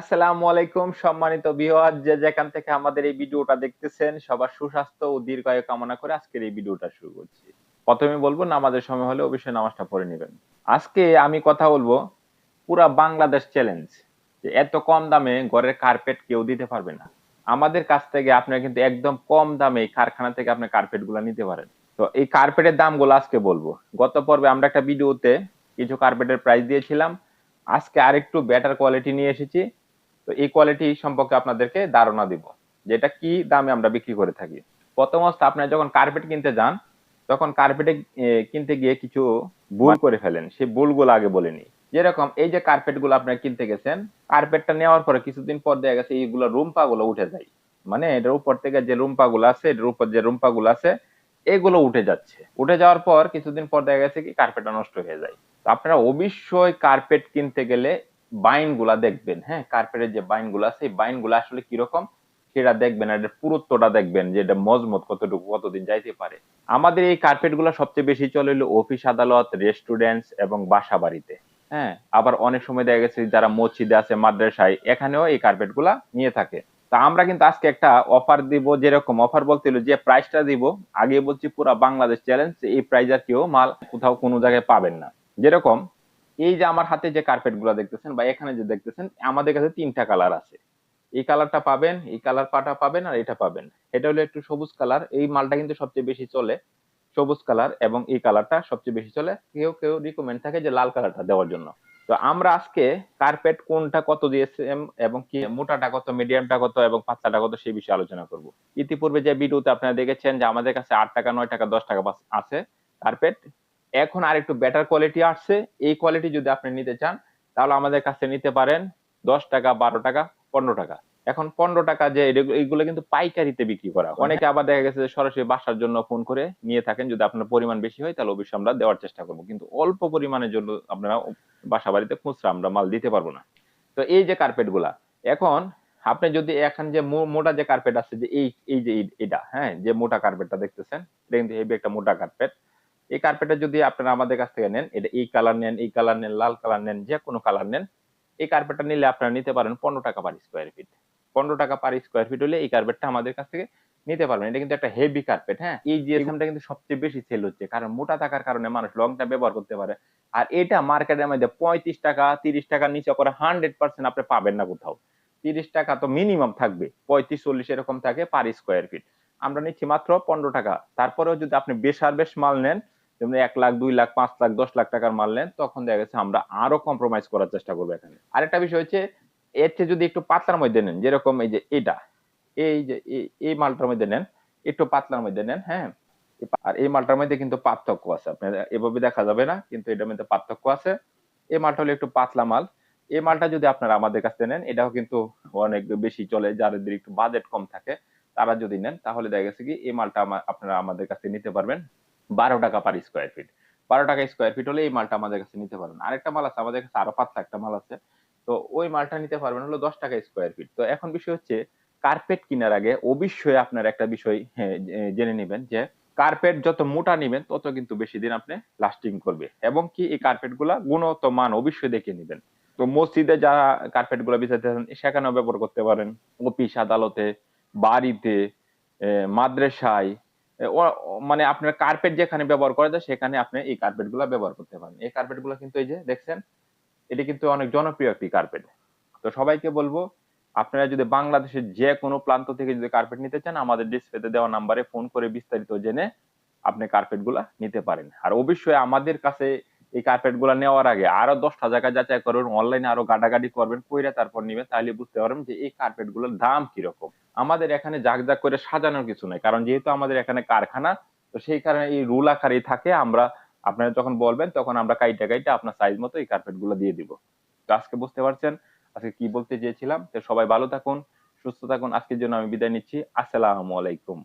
আসসালামু আলাইকুম, সম্মানিত ভিউয়ার যে যেখান থেকে আমাদের এই ভিডিওটা দেখতেছেন, সবার সুস্বাস্থ্য ও দীর্ঘায়ু কামনা করে আজকের এই ভিডিওটা শুরু করছি। প্রথমে বলব, নামাজের সময় হলে অবশ্যই নামাজটা পড়ে নেবেন। আজকে আমি কথা বলব পুরা বাংলাদেশ চ্যালেঞ্জ যে এত কম দামে ঘরের কার্পেট কেউ দিতে পারবে না। আমাদের কাছ থেকে আপনারা কিন্তু একদম কম দামে কারখানা থেকে আপনি কার্পেটগুলা নিতে পারেন। তো এই কার্পেটের দামগুলো আজকে বলব। গত পর্বে আমরা একটা ভিডিওতে কিছু কার্পেটের প্রাইস দিয়েছিলাম। আজকে আরেকটু বেটার কোয়ালিটি নিয়ে এসেছি। তো এই কোয়ালিটি সম্পর্কে আপনাদেরকে ধারণা দিব যেটা কি দামে আমরা বিক্রি করে থাকি। প্রথম অবস্থা আপনারা যখন কার্পেট কিনতে যান তখন কার্পেটে কিনতে গিয়ে কিছু ভুল করে ফেলেন। সেই ভুলগুলো আগে বলে নিই। যেরকম এই যে কার্পেটগুলো আপনারা কিনতে গেছেন কার্পেটটা নেওয়ার পরে কিছুদিন পর দেখা গেছে এইগুলো রুম্পা গুলো উঠে যায়। মানে এটার উপর থেকে যে রুম্পা গুলো আছে এটার উপর যে রুম্পা গুলো আছে এগুলো উঠে যাচ্ছে। উঠে যাওয়ার পর কিছুদিন পর দেখা গেছে কি কার্পেটটা নষ্ট হয়ে যায়। তো আপনারা অবশ্যই কার্পেট কিনতে গেলে বাইনগুলা দেখবেন হ্যাঁ? কার্পেটের যে বাইনগুলা আছে বাইনগুলা আসলে কীরকম? সেটা দেখবেন আর পুরুত্বটা দেখবেন যে এটা মজমত কতটুকু, কতদিন যাইতে পারে। আমাদের এই কার্পেটগুলা সবচেয়ে বেশি চলে হলো অফিস আদালত রেস্টুরেন্টস এবং বাসা বাড়িতে হ্যাঁ? আবার অনেক সময় দেখা গেছে যারা মসজিদে আছে, মাদ্রাসায়, এখানেও এই কার্পেটগুলা নিয়ে থাকে। তা আমরা কিন্তু আজকে একটা অফার দিব, যেরকম অফার বলতে হলো যে প্রাইসটা দিব। আগে বলছি পুরো বাংলাদেশ চ্যালেঞ্জ এই প্রাইস আর কেউ মাল কোথাও কোনো জায়গায় পাবেন না। যেরকম এই যে আমার হাতে যে কার্পেটগুলো দেখতেছেন বা এখানে যে দেখতেছেন, আমাদের কাছে তিনটা কালার আছে। এই কালারটা পাবেন, এই কালার পাটা পাবেন আর এটা পাবেন। এটা হলো একটু সবুজ কালার এই মালটা কিন্তু সবচেয়ে বেশি চলে সবুজ কালার এবং এই কালারটা সবচেয়ে বেশি চলে। কেউ কেউ রিকমেন্ড থাকে যে লাল কালারটা দেওয়ার জন্য। তো আমরা আজকে কার্পেট কোনটা কত দিয়েছে এবং কি, মোটাটা কত মিডিয়ামটা কত এবং পাতলাটা কত সেই বিষয়ে আলোচনা করব। ইতিপূর্বে যে ভিডিওতে আপনারা দেখেছেন যে আমাদের কাছে আট টাকা, নয় টাকা, দশ টাকা আছে কার্পেট এখন আর একটু বেটার কোয়ালিটি আসছে। এই কোয়ালিটি যদি আপনি নিতে চান, তাহলে আমাদের কাছে নিতে পারেন দশ টাকা, বারো টাকা, পনেরো টাকা। এখন পনেরো টাকা যে এইগুলো কিন্তু পাইকারিতে বিক্রি করা অনেকে আবার দেখা গেছে যে সরাসরি বাসার জন্য ফোন করে নিয়ে থাকেন। যদি আপনার পরিমাণ বেশি হয়, তাহলে অবশ্যই আমরা দেওয়ার চেষ্টা করব। কিন্তু অল্প পরিমাণের জন্য আপনারা বাসা বাড়িতে খুচরা আমরা মাল দিতে পারব না। তো এই যে কার্পেটগুলা এখন আপনি যদি এখন যে মোটা যে কার্পেট আছে, যে এই এই যে এটা হ্যাঁ যে মোটা কার্পেটটা দেখতেছেন, এটা কিন্তু হেভি একটা মোটা কার্পেট এই কার্পেটটা যদি আপনারা আমাদের কাছ থেকে নেন, এটা এই কালার নেন, এই কালার নেন, লাল কালার নেন, যে কোনো কালার নেন, এই কার্পেটটা নিলে আপনারা নিতে পারেন পনেরো টাকা পার স্কোয়ার ফিট পনেরো টাকা পার স্কোয়ার ফিট হলে এই কার্পেটটা আমাদের কাছ থেকে নিতে পারবেন। এটা কিন্তু একটা হেভি কার্পেট হ্যাঁ? এই জিএসএমটা কিন্তু সবচেয়ে বেশি সেল হচ্ছে, কারণ মোটা থাকার কারণে মানুষ লংটা ব্যবহার করতে পারে। আর এটা মার্কেটের মধ্যে পঁয়ত্রিশ টাকা, তিরিশ টাকার নিচে করে হান্ড্রেড পার্সেন্ট আপনি পাবেন না কোথাও। তিরিশ টাকা তো মিনিমাম থাকবে, পঁয়ত্রিশ, চল্লিশ এরকম থাকে পার স্কোয়ার ফিট আমরা নিচ্ছি মাত্র পনেরো টাকা। তারপরেও যদি আপনি বেশ আর বেশ মাল নেন, যেমন এক লাখ, দুই লাখ, পাঁচ লাখ, দশ লাখ টাকার মাল নেন, তখন দেখা গেছে আমরা আরও কম্প্রোমাইজ করার চেষ্টা করব এখানে। আরেকটা বিষয় হচ্ছে, এর চেয়ে যদি একটু পাতলার মধ্যে নেন, যেরকম এই যে এটা, এই যে এই মালটার মধ্যে নেন, একটু পাতলার মধ্যে নেন হ্যাঁ? আর এই মালটার মধ্যে কিন্তু পার্থক্য আছে, আপনার এভাবে দেখা যাবে না, কিন্তু এটার মধ্যে পার্থক্য আছে। এই মালটা হলো একটু পাতলা মাল। এই মালটা যদি আপনারা আমাদের কাছ নেন, এটাও কিন্তু অনেক বেশি চলে যাদের একটু বাজেট কম থাকে তারা যদি নেন তাহলে দেখা গেছে কি এই মালটা আপনারা আমাদের কাছে নিতে পারবেন বারো টাকা পার স্কোয়ার ফিট বারো টাকা স্কোয়ার ফিট হলে এই মালটা আমাদের কাছে নিতে পারবেন। আরেকটা মাল আছে আমাদের কাছে আরও পাতলা একটা মাল আছে। তো ওই মালটা নিতে পারবেন হলো দশ টাকা স্কোয়ার ফিট তো এখন বিষয় হচ্ছে কার্পেট কেনার আগে অবশ্যই আপনার একটা বিষয় হ্যাঁ, জেনে নেবেন যে কার্পেট যত মোটা নিবেন তত কিন্তু বেশি দিন আপনি লাস্টিং করবে। এবং কি এই কার্পেটগুলা গুণগত মান অবশ্যই দেখে নেবেন। তো মসজিদে যারা কার্পেটগুলা বিছাতে সেখানেও ব্যবহার করতে পারেন। অফিস আদালতে বাড়িতে মাদ্রাসায় মানে আপনার কার্পেট যেখানে ব্যবহার করা যায়, সেখানে আপনি এই কার্পেটগুলা ব্যবহার করতে পারেন। এই কার্পেটগুলো কিন্তু এই যে দেখছেন, এটি কিন্তু অনেক জনপ্রিয় একটি কার্পেট তো সবাইকে বলব, আপনারা যদি বাংলাদেশের যে কোনো প্রান্ত থেকে যদি কার্পেট নিতে চান, আমাদের ডিসপ্লেতে দেওয়া নাম্বারে ফোন করে বিস্তারিত জেনে আপনি কার্পেটগুলা নিতে পারেন। আর অবশ্যই আমাদের কাছে এই কার্পেটগুলা নেওয়ার আগে আরও দশটা জায়গা যাচাই করবেন অনলাইনে আরও গাডাগাডি করবেন, কইরা তারপর নিবেন, তাহলে বুঝতে পারবেন যে এই কার্পেটগুলোর দাম কীরকম। আমাদের এখানে জাগ জাগ করে সাজানোর কিছু নাই, কারণ যেহেতু আমাদের এখানে কারখানা, তো সেই কারণে এই রুল আকারেই থাকে, আমরা আপনারা যখন বলবেন তখন আমরা কাইটা কাইটা আপনার সাইজ মতো এই কার্পেটগুলো দিয়ে দিব। তো আজকে বুঝতে পারছেন, আজকে কি বলতে চেয়েছিলাম? তো সবাই ভালো থাকুন, সুস্থ থাকুন, আজকের জন্য আমি বিদায় নিচ্ছি, আসসালামু আলাইকুম।